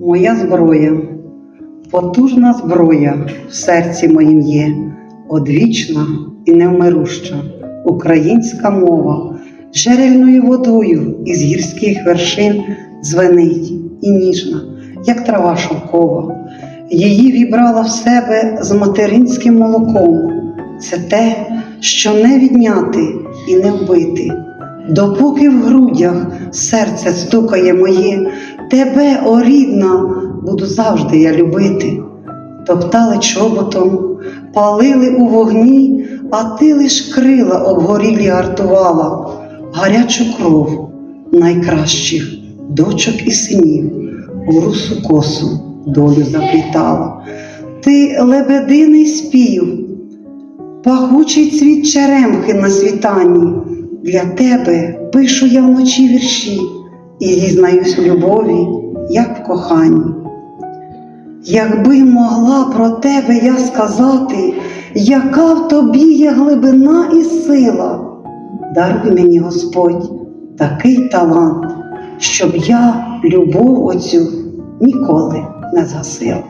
моя зброя, потужна зброя в серці моїм є, одвічна і невмируща українська мова, джерельною водою із гірських вершин звенить і ніжна, як трава шовкова. Її вібрала в себе з материнським молоком. Це те, що не відняти і не вбити. Допоки в грудях серце стукає моє, тебе, о рідна, буду завжди я любити. Топтали чоботом, палили у вогні, а ти лиш крила обгорілі гартувала, гарячу кров найкращих дочок і синів у русу косу долю заплітала. Ти лебединий спів, пахучий цвіт черемхи на світанні. Для тебе пишу я вночі вірші і зізнаюсь в любові, як в коханні. Якби могла про тебе я сказати, яка в тобі є глибина і сила, даруй мені Господь такий талант, щоб я любов оцю ніколи не згасила.